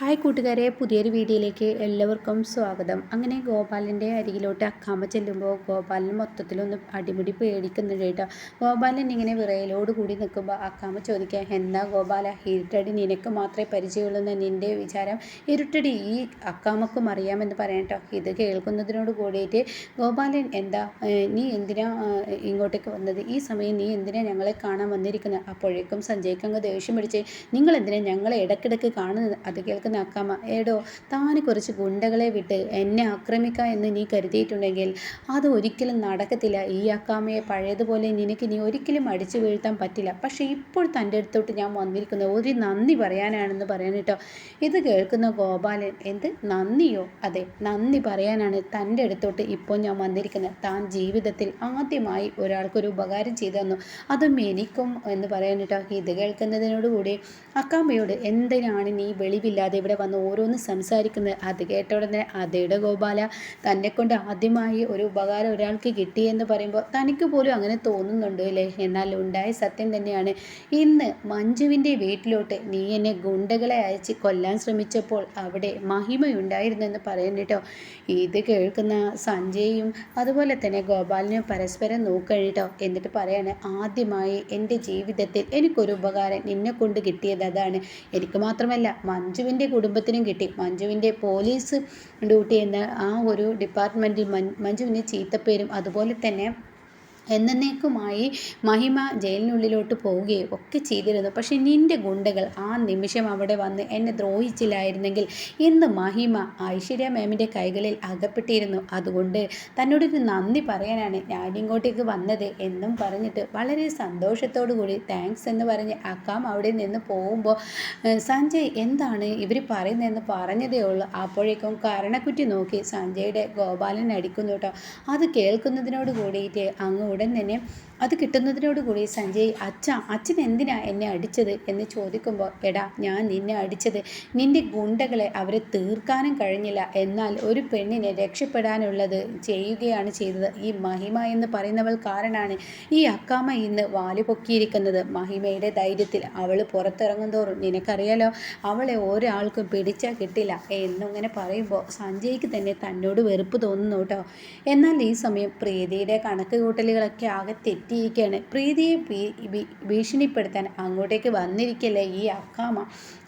Hi കൂട്ടുകാരെ പുതിയൊരു വീഡിയോയിലേക്ക് എല്ലാവർക്കും സ്വാഗതം. അങ്ങനെ ഗോപാലന്റെ അരികിലോട്ട് അക്കാമ ചെല്ലുമ്പോൾ ഗോപാലൻ മൊത്തത്തിലൊന്ന് അടിമുടി പേടിക്കുന്നുണ്ട് കേട്ടോ. ഗോപാലൻ ഇങ്ങനെ വിറയലോട് കൂടി നിൽക്കുമ്പോൾ അക്കാമ ചോദിക്കുക എന്താ ഗോപാല ഇരുട്ടടി നിനക്ക് മാത്രമേ പരിചയമുള്ളൂ നിന്റെ വിചാരം? ഇരുട്ടടി ഈ അക്കാമക്കും അറിയാമെന്ന് പറയാം കേട്ടോ. ഇത് കേൾക്കുന്നതിനോട് കൂടിയിട്ട് ഗോപാലൻ എന്താ നീ എന്തിനാ ഇങ്ങോട്ടേക്ക് വന്നത്? ഈ സമയം നീ എന്തിനാ ഞങ്ങളെ കാണാൻ വന്നിരിക്കുന്നത്? അപ്പോഴേക്കും സഞ്ജയ്ക്ക് അങ്ങ് ദേഷ്യം പിടിച്ച് നിങ്ങൾ എന്തിനാ ഞങ്ങളെ ഇടയ്ക്കിടയ്ക്ക് കാണുന്നത്? അത് കേൾക്കുന്ന അക്കമ്മ ഏടോ താന് കുറച്ച് ഗുണ്ടകളെ വിട്ട് എന്നെ ആക്രമിക്കാം എന്ന് നീ കരുതിയിട്ടുണ്ടെങ്കിൽ അത് ഒരിക്കലും നടക്കത്തില്ല. ഈ അക്കാമയെ പഴയതുപോലെ നിനക്ക് നീ ഒരിക്കലും അടിച്ചു വീഴ്ത്താൻ പറ്റില്ല. പക്ഷേ ഇപ്പോൾ തന്റെ അടുത്തോട്ട് ഞാൻ വന്നിരിക്കുന്നത് ഒരു നന്ദി പറയാനാണെന്ന് പറയാൻ കേട്ടോ. ഇത് കേൾക്കുന്ന ഗോപാലൻ എന്ത്? നന്ദിയോ? അതെ നന്ദി പറയാനാണ് തന്റെ അടുത്തോട്ട് ഇപ്പോൾ ഞാൻ വന്നിരിക്കുന്നത്. താൻ ജീവിതത്തിൽ ആദ്യമായി ഒരാൾക്കൊരു ഉപകാരം ചെയ്തു തന്നു. അതും എനിക്കും എന്ന് പറയാൻ കേട്ടോ. ഇത് കേൾക്കുന്നതിനോടുകൂടി അക്കാമ്മയോട് എന്തിനാണ് നീ വെളിവില്ലാതെ ഇവിടെ വന്ന് ഓരോന്ന് സംസാരിക്കുന്നത്. അത് കേട്ട ഉടനെ അതേടെ ഗോപാല തന്നെ കൊണ്ട് ആദ്യമായി ഒരു ഉപകാരം ഒരാൾക്ക് കിട്ടി എന്ന് പറയുമ്പോൾ തനിക്ക് പോലും അങ്ങനെ തോന്നുന്നുണ്ട് അല്ലേ? എന്നാൽ ഉണ്ടായ സത്യം തന്നെയാണ്. ഇന്ന് മഞ്ജുവിന്റെ വീട്ടിലോട്ട് നീ എന്നെ ഗുണ്ടകളെ അയച്ച് കൊല്ലാൻ ശ്രമിച്ചപ്പോൾ അവിടെ മഹിമയുണ്ടായിരുന്നെന്ന് പറയുന്നു കേട്ടോ. ഇത് കേൾക്കുന്ന സഞ്ജയും അതുപോലെ തന്നെ ഗോപാലിനും പരസ്പരം നോക്കഴിട്ടോ എന്നിട്ട് പറയാണ് ആദ്യമായി എന്റെ ജീവിതത്തിൽ എനിക്കൊരു ഉപകാരം നിന്നെ കൊണ്ട് കിട്ടിയത് അതാണ്. എനിക്ക് മാത്രമല്ല മഞ്ജുവിന്റെ കുടുംബത്തിനും കിട്ടി. മഞ്ജുവിന്റെ പോലീസ് ഡ്യൂട്ടി എന്ന ആ ഒരു ഡിപ്പാർട്ട്മെന്റിൽ മഞ്ജുവിന് ചീത്തപ്പേരും അതുപോലെ തന്നെ എന്നേക്കുമായി മഹിമ ജയിലിനുള്ളിലോട്ട് പോവുകയും ഒക്കെ ചെയ്തിരുന്നു. പക്ഷെ നിന്റെ ഗുണ്ടകൾ ആ നിമിഷം അവിടെ വന്ന് എന്നെ ദ്രോഹിച്ചില്ലായിരുന്നെങ്കിൽ ഇന്ന് മഹിമ ഐശ്വര്യ മാമിന്റെ കൈകളിൽ അകപ്പെട്ടിരുന്നു. അതുകൊണ്ട് തന്നോടൊരു നന്ദി പറയാനാണ് ഞാനിങ്ങോട്ടേക്ക് വന്നത് എന്നും പറഞ്ഞിട്ട് വളരെ സന്തോഷത്തോടു കൂടി താങ്ക്സ് എന്ന് പറഞ്ഞ് അക്കാം അവിടെ നിന്ന് പോകുമ്പോൾ സഞ്ജയ് എന്താണ് ഇവർ പറയുന്നതെന്ന് പറഞ്ഞതേ ഉള്ളൂ. അപ്പോഴേക്കും കരണക്കുറ്റി നോക്കി സഞ്ജയുടെ ഗോപാലൻ അടിക്കുന്നു കേട്ടോ. അത് കേൾക്കുന്നതിനോട് കൂടിയിട്ട് അങ്ങ് ഉടൻ തന്നെ അത് കിട്ടുന്നതിനോടുകൂടി സഞ്ജയ് അച്ഛ അച്ഛൻ എന്തിനാ എന്നെ അടിച്ചത്? എന്ന് ചോദിക്കുമ്പോൾ എടാ ഞാൻ നിന്നെ അടിച്ചത് നിന്റെ ഗുണ്ടകളെ അവരെ തീർക്കാനും കഴിഞ്ഞില്ല. എന്നാൽ ഒരു പെണ്ണിനെ രക്ഷപ്പെടാനുള്ളത് ചെയ്യുകയാണ് ചെയ്തത്. ഈ മഹിമ എന്ന് പറയുന്നവൾ കാരണമാണ് ഈ അക്കാമ ഇന്ന് വാലു പൊക്കിയിരിക്കുന്നത്. മഹിമയുടെ ധൈര്യത്തിൽ അവൾ പുറത്തിറങ്ങും തോറും നിനക്കറിയാലോ അവളെ ഒരാൾക്കും പിടിച്ചാൽ കിട്ടില്ല. എന്നിങ്ങനെ പറയുമ്പോൾ സഞ്ജയ്ക്ക് തന്നെ തന്നോട് വെറുപ്പ് തോന്നുന്നു കേട്ടോ. എന്നാൽ ഈ സമയം പ്രീതിയുടെ കണക്ക് കൂട്ടലുകളൊക്കെ ആകെ തെറ്റിയിരിക്കുകയാണ്. പ്രീതിയെ ഭീഷണിപ്പെടുത്താൻ അങ്ങോട്ടേക്ക് വന്നിരിക്കല്ലേ ഈ അക്കാമ?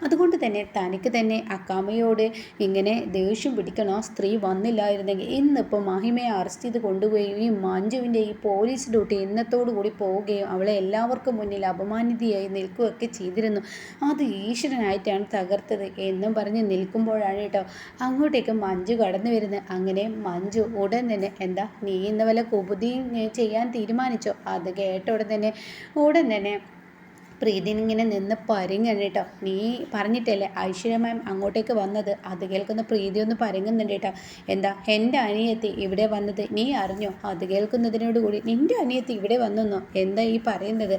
അതുകൊണ്ട് തന്നെ തനിക്ക് തന്നെ അക്കാമയോട് ഇങ്ങനെ ദേഷ്യം പിടിക്കണോ. സ്ത്രീ വന്നില്ലായിരുന്നെങ്കിൽ ഇന്നിപ്പോൾ മഹിമയെ അറസ്റ്റ് ചെയ്ത് കൊണ്ടുപോവുകയും മഞ്ജുവിന്റെ ഈ പോലീസ് ഡ്യൂട്ടി ഇന്നത്തോടു കൂടി പോവുകയും അവളെ എല്ലാവർക്കും മുന്നിൽ അപമാനിതയായി നിൽക്കുകയൊക്കെ ചെയ്തിരുന്നു. അത് ഈശ്വരനായിട്ടാണ് തകർത്തത് എന്നും പറഞ്ഞ് നിൽക്കുമ്പോഴാണ് കേട്ടോ അങ്ങോട്ടേക്ക് മഞ്ജു കടന്നു വരുന്നത്. അങ്ങനെ മഞ്ജു ഉടൻ തന്നെ എന്താ നീ ഇന്ന് വല്ല കുപുതിയും ചെയ്യാൻ തീരുമാനിച്ചോ. അത് കേട്ട ഉടൻ തന്നെ ഉടൻ തന്നെ പ്രീതിനിങ്ങനെ നിന്ന് പരുങ്ങണം കേട്ടോ നീ പറഞ്ഞിട്ടല്ലേ ഐശ്വര്യ മാം അങ്ങോട്ടേക്ക് വന്നത്? അത് കേൾക്കുന്ന പ്രീതി ഒന്ന് പരുങ്ങുന്നുണ്ട് കേട്ടോ എന്താ? എന്റെ അനിയത്തി ഇവിടെ വന്നത് നീ അറിഞ്ഞോ? അത് കേൾക്കുന്നതിനോട് കൂടി നിന്റെ അനിയത്തി ഇവിടെ വന്നെന്നോ? എന്താ ഈ പറയുന്നത്?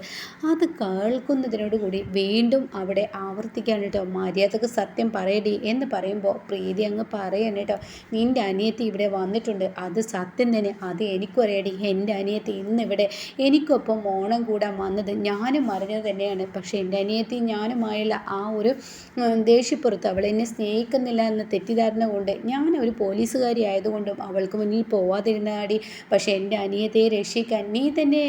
അത് കേൾക്കുന്നതിനോട് കൂടി വീണ്ടും അവിടെ ആവർത്തിക്കാൻ കേട്ടോ മര്യാദയ്ക്ക് സത്യം പറയടി എന്ന് പറയുമ്പോൾ പ്രീതി അങ്ങ് പറയാണ് കേട്ടോ നിന്റെ അനിയത്തി ഇവിടെ വന്നിട്ടുണ്ട്. അത് സത്യം തന്നെ. അത് എനിക്കും അറിയടി. എന്റെ അനിയത്തി ഇന്നിവിടെ എനിക്കൊപ്പം ഓണം കൂടാൻ വന്നത്. ഞാനും അറിഞ്ഞത് തന്നെയാണ്. തന്നെയാണ്. പക്ഷേ എന്റെ അനിയത്തി ഞാനുമായുള്ള ആ ഒരു ദേഷ്യപ്പുറത്ത് അവൾ എന്നെ സ്നേഹിക്കുന്നില്ല എന്ന തെറ്റിദ്ധാരണ കൊണ്ട് ഞാൻ ഒരു പോലീസുകാരി ആയതുകൊണ്ടും അവൾക്ക് മുന്നിൽ പോവാതിരുന്നാടി. പക്ഷേ എന്റെ അനിയത്തെ രക്ഷിക്കാൻ നീ തന്നെ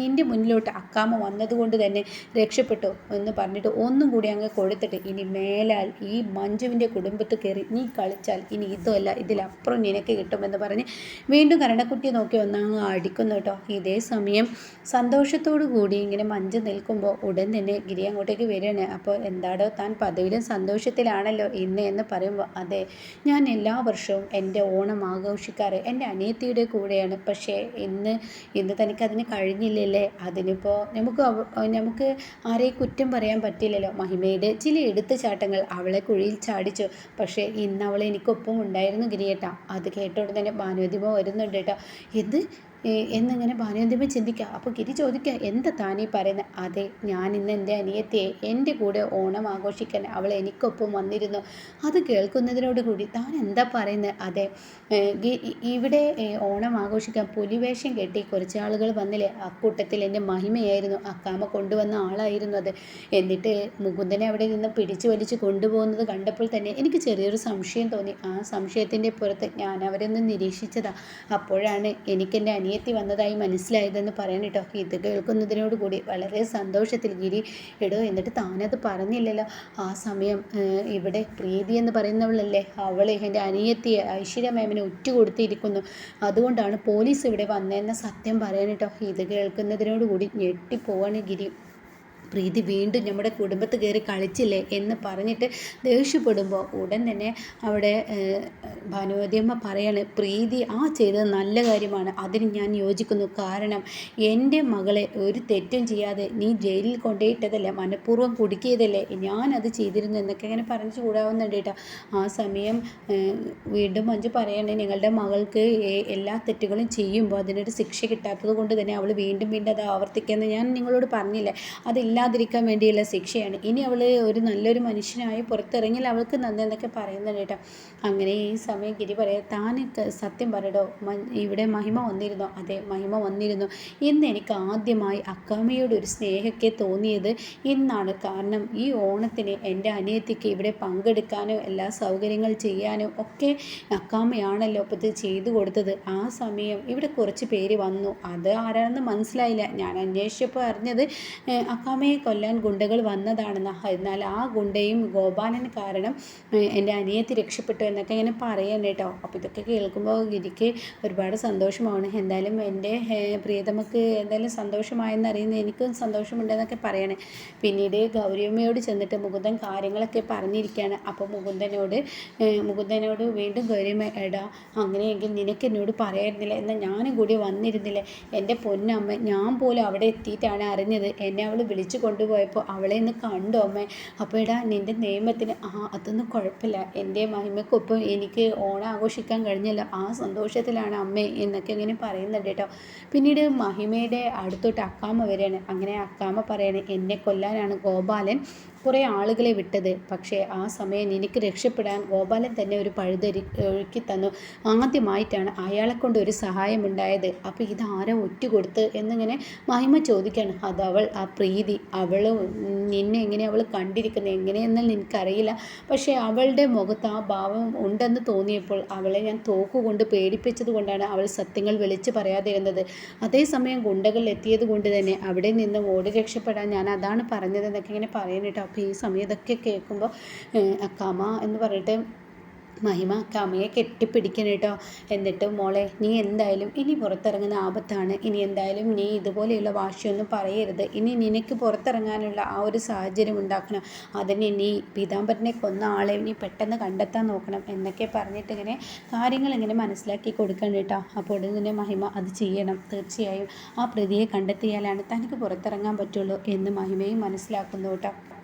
നിന്റെ മുന്നിലോട്ട് അക്കാമ വന്നതുകൊണ്ട് തന്നെ രക്ഷപ്പെട്ടു എന്ന് പറഞ്ഞിട്ട് ഒന്നും കൂടി അങ്ങ് കൊടുത്തിട്ട് ഇനി മേലാൽ ഈ മഞ്ജുവിന്റെ കുടുംബത്ത് കയറി നീ കളിച്ചാൽ ഇനി ഇതല്ല ഇതിലപ്പുറം നിനക്ക് കിട്ടുമെന്ന് പറഞ്ഞ് വീണ്ടും കരണക്കുട്ടിയെ നോക്കി ഒന്നങ്ങ് അടിക്കുന്നു കേട്ടോ. ഇതേ സമയം സന്തോഷത്തോടു കൂടി ഇങ്ങനെ മഞ്ജു നിൽക്കുമ്പോൾ ഉടൻ തന്നെ ഗിരി അങ്ങോട്ടേക്ക് വരികയാണ്. അപ്പോൾ എന്താടോ താൻ പദവിയിലും സന്തോഷത്തിലാണല്ലോ ഇന്ന് എന്ന് പറയുമ്പോൾ അതെ ഞാൻ എല്ലാ വർഷവും എന്റെ ഓണം ആഘോഷിക്കാറ് എന്റെ അനിയത്തിയുടെ കൂടെയാണ്. പക്ഷേ ഇന്ന് ഇന്ന് തനിക്ക് അതിന് കഴിഞ്ഞില്ലല്ലേ? അതിനിപ്പോൾ നമുക്ക് നമുക്ക് ആരെയും കുറ്റം പറയാൻ പറ്റില്ലല്ലോ. മഹിമയുടെ ചില എടുത്തുചാട്ടങ്ങൾ അവളെ കുഴിയിൽ ചാടിച്ചു. പക്ഷേ ഇന്ന് അവളെ എനിക്കൊപ്പം ഉണ്ടായിരുന്നു ഗിരിയേട്ട. അത് കേട്ടോടെ തന്നെ ഭാനുവതിമ വരുന്നുണ്ട് കേട്ടോ. ഇത് എന്നിങ്ങനെ ഭാനുവന്തിമ ചിന്തിക്കുക അപ്പോൾ ഗിരി ചോദിക്കുക എന്താ താനീ പറയുന്നത് അതെ ഞാൻ ഇന്ന് എന്റെ അനിയത്തിയെ എന്റെ കൂടെ ഓണം ആഘോഷിക്കാൻ അവൾ എനിക്കൊപ്പം വന്നിരുന്നു. അത് കേൾക്കുന്നതിനോട് കൂടി താൻ എന്താ പറയുന്നത് അതെ ഇവിടെ ഓണം ആഘോഷിക്കാൻ പുലിവേഷം കെട്ടി കുറച്ച് ആളുകൾ വന്നില്ലേ? അക്കൂട്ടത്തിൽ എന്റെ മഹിമയായിരുന്നു. അക്കാമ കൊണ്ടുവന്ന ആളായിരുന്നു അത്. എന്നിട്ട് മുകുന്ദനെ അവിടെ നിന്ന് പിടിച്ചു വലിച്ച് കൊണ്ടുപോകുന്നത് കണ്ടപ്പോൾ തന്നെ എനിക്ക് ചെറിയൊരു സംശയം തോന്നി. ആ സംശയത്തിന്റെ പുറത്ത് ഞാൻ അവരെ ഒന്ന് നിരീക്ഷിച്ചതാണ് അപ്പോഴാണ് എനിക്കെന്റെ അനിയത്തി വന്നതായി മനസ്സിലായതെന്ന് പറയണം കേട്ടോ. ഇത് കേൾക്കുന്നതിനോട് കൂടി വളരെ സന്തോഷത്തിൽ ഗിരി എടോ എന്നിട്ട് താനത് പറഞ്ഞില്ലല്ലോ. ആ സമയം ഇവിടെ പ്രീതി എന്ന് പറയുന്നവളല്ലേ? അവളെ എന്റെ അനിയത്തിയെ ഐശ്വര്യ മാമിനെ ഉറ്റുകൊടുത്തിരിക്കുന്നു. അതുകൊണ്ടാണ് പോലീസ് ഇവിടെ വന്നതെന്ന സത്യം പറയാൻ കേട്ടോ. ഇത് കേൾക്കുന്നതിനോട് കൂടി ഞെട്ടിപ്പോവാണ് ഗിരി. പ്രീതി വീണ്ടും നമ്മുടെ കുടുംബത്ത് കയറി കളിച്ചില്ലേ എന്ന് പറഞ്ഞിട്ട് ദേഷ്യപ്പെടുമ്പോൾ ഉടൻ തന്നെ അവിടെ ഭാനുവതിയമ്മ പറയാണ് പ്രീതി ആ ചെയ്തത് നല്ല കാര്യമാണ്. അതിന് ഞാൻ യോജിക്കുന്നു. കാരണം എന്റെ മകളെ ഒരു തെറ്റും ചെയ്യാതെ നീ ജയിലിൽ കൊണ്ടുപോയിട്ടതല്ലേ? മനഃപൂർവം കുടുക്കിയതല്ലേ? ഞാനത് ചെയ്തിരുന്നു എന്നൊക്കെ ഇങ്ങനെ പറഞ്ഞു കൂടാവുന്നുണ്ട് കേട്ടോ. ആ സമയം വീണ്ടും മഞ്ജു പറയണേ നിങ്ങളുടെ മകൾക്ക് എല്ലാ തെറ്റുകളും ചെയ്യുമ്പോൾ അതിനൊരു ശിക്ഷ കിട്ടാത്തത് കൊണ്ട് തന്നെ അവൾ വീണ്ടും വീണ്ടും അത് ആവർത്തിക്കുന്നത് ഞാൻ നിങ്ങളോട് പറഞ്ഞില്ലേ? അതില്ല ഇല്ലാതിരിക്കാൻ വേണ്ടിയുള്ള ശിക്ഷയാണ്. ഇനി അവൾ ഒരു നല്ലൊരു മനുഷ്യനായി പുറത്തിറങ്ങിയാൽ അവൾക്ക് നന്ദി എന്നൊക്കെ പറയുന്നുണ്ട് കേട്ടോ. അങ്ങനെ ഈ സമയം ഗിരി പറയാം താൻ സത്യം പറയടോ ഇവിടെ മഹിമ വന്നിരുന്നോ? അതെ മഹിമ വന്നിരുന്നു. ഇന്ന് എനിക്ക് ആദ്യമായി അക്കാമയോട് ഒരു സ്നേഹമൊക്കെ തോന്നിയത് ഇന്നാണ്. കാരണം ഈ ഓണത്തിന് എന്റെ അനിയത്തിക്ക് ഇവിടെ പങ്കെടുക്കാനോ എല്ലാ സൗകര്യങ്ങൾ ചെയ്യാനോ ഒക്കെ അക്കാമയാണല്ലോ അപ്പോൾ ഇത് ചെയ്തു കൊടുത്തത്. ആ സമയം ഇവിടെ കുറച്ച് പേര് വന്നു. അത് ആരാണെന്ന് മനസ്സിലായില്ല. ഞാൻ അന്വേഷിച്ചപ്പോൾ അറിഞ്ഞത് അക്കാമ അമ്മയെ കൊല്ലാൻ ഗുണ്ടകൾ വന്നതാണെന്ന്. എന്നാൽ ആ ഗുണ്ടയും ഗോപാലൻ കാരണം എന്റെ അനിയത്തി രക്ഷപ്പെട്ടു എന്നൊക്കെ ഇങ്ങനെ പറയാൻ കേട്ടോ. അപ്പോൾ ഇതൊക്കെ കേൾക്കുമ്പോൾ ഗിരിക്ക് ഒരുപാട് സന്തോഷമാണ്. എന്തായാലും എന്റെ പ്രിയതമക്ക് എന്തായാലും സന്തോഷമായെന്ന് അറിയുന്ന എനിക്കും സന്തോഷമുണ്ടെന്നൊക്കെ പറയണേ. പിന്നീട് ഗൗരിയമ്മയോട് ചെന്നിട്ട് മുകുന്ദൻ കാര്യങ്ങളൊക്കെ പറഞ്ഞിരിക്കുകയാണ്. അപ്പോൾ മുകുന്ദനോട് മുകുന്ദനോട് വീണ്ടും ഗൗരിയമ്മ എടാ അങ്ങനെയെങ്കിൽ നിനക്ക് എന്നോട് പറയായിരുന്നില്ല. എന്നാൽ ഞാനും കൂടി വന്നിരുന്നില്ല? എന്റെ പൊന്നമ്മ ഞാൻ പോലും അവിടെ എത്തിയിട്ടാണ് അറിഞ്ഞത്. എന്നെ അവൾ വിളിച്ചു കൊണ്ടുപോയപ്പോൾ അവളെ ഒന്ന് കണ്ടു അമ്മ. അപ്പോൾ ഇടാ നിന്റെ നിയമത്തിന് ആ അതൊന്നും കുഴപ്പമില്ല. എന്റെ മഹിമക്കൊപ്പം എനിക്ക് ഓണം ആഘോഷിക്കാൻ കഴിഞ്ഞല്ലോ. ആ സന്തോഷത്തിലാണ് അമ്മേ എന്നൊക്കെ ഇങ്ങനെ പറയുന്നുണ്ട് കേട്ടോ. പിന്നീട് മഹിമയുടെ അടുത്തോട്ട് അക്കാമ വരികയാണ്. അങ്ങനെ അക്കാമ പറയാണ് എന്നെ കൊല്ലാനാണ് ഗോപാലൻ കുറേ ആളുകളെ വിട്ടത്. പക്ഷേ ആ സമയം എനിക്ക് രക്ഷപ്പെടാൻ ഗോപാലൻ തന്നെ ഒരു പഴുതരി ഒഴുക്കി തന്നു. ആദ്യമായിട്ടാണ് അയാളെ കൊണ്ട് ഒരു സഹായമുണ്ടായത് അപ്പോൾ ഒറ്റ കൊടുത്ത്? എന്നിങ്ങനെ മഹിമ ചോദിക്കുകയാണ് അത് അവൾ ആ പ്രീതി അവൾ നിന്നെ എങ്ങനെ അവൾ കണ്ടിരിക്കുന്നത് എങ്ങനെയെന്നാൽ നിനക്കറിയില്ല പക്ഷേ അവളുടെ മുഖത്ത് ആ ഭാവം ഉണ്ടെന്ന് തോന്നിയപ്പോൾ അവളെ ഞാൻ തോക്കുകൊണ്ട് പേടിപ്പിച്ചത് കൊണ്ടാണ് അവൾ സത്യങ്ങൾ വിളിച്ച് പറയാതിരുന്നത്. അതേസമയം ഗുണ്ടകൾ എത്തിയത് കൊണ്ട് തന്നെ അവിടെ നിന്ന് ഓടി രക്ഷപ്പെടാൻ ഞാൻ അതാണ് പറഞ്ഞതെന്നൊക്കെ ഇങ്ങനെ പറയുന്നുട്ടോ അപ്പോൾ ഈ സമയത്തൊക്കെ കേൾക്കുമ്പോൾ അക്കാമ എന്ന് പറഞ്ഞിട്ട് മഹിമ കമയെ കെട്ടിപ്പിടിക്കണം കേട്ടോ. എന്നിട്ട് മോളെ നീ എന്തായാലും ഇനി പുറത്തിറങ്ങുന്ന ആപത്താണ്. ഇനി എന്തായാലും നീ ഇതുപോലെയുള്ള വാശിയൊന്നും പറയരുത്. ഇനി നിനക്ക് പുറത്തിറങ്ങാനുള്ള ആ ഒരു സാഹചര്യം ഉണ്ടാക്കണം. അതിന് നീ പീതാംബരനെ കൊന്ന ആളെ നീ പെട്ടെന്ന് കണ്ടെത്താൻ നോക്കണം. എന്നൊക്കെ പറഞ്ഞിട്ട് ഇങ്ങനെ കാര്യങ്ങൾ ഇങ്ങനെ മനസ്സിലാക്കി കൊടുക്കണം കേട്ടോ. അപ്പോൾ ഉടനെ മഹിമ അത് ചെയ്യണം. തീർച്ചയായും ആ പ്രതിയെ കണ്ടെത്തിയാലാണ് തനിക്ക് പുറത്തിറങ്ങാൻ പറ്റുള്ളൂ എന്ന് മഹിമയും മനസ്സിലാക്കുന്നു കേട്ടോ.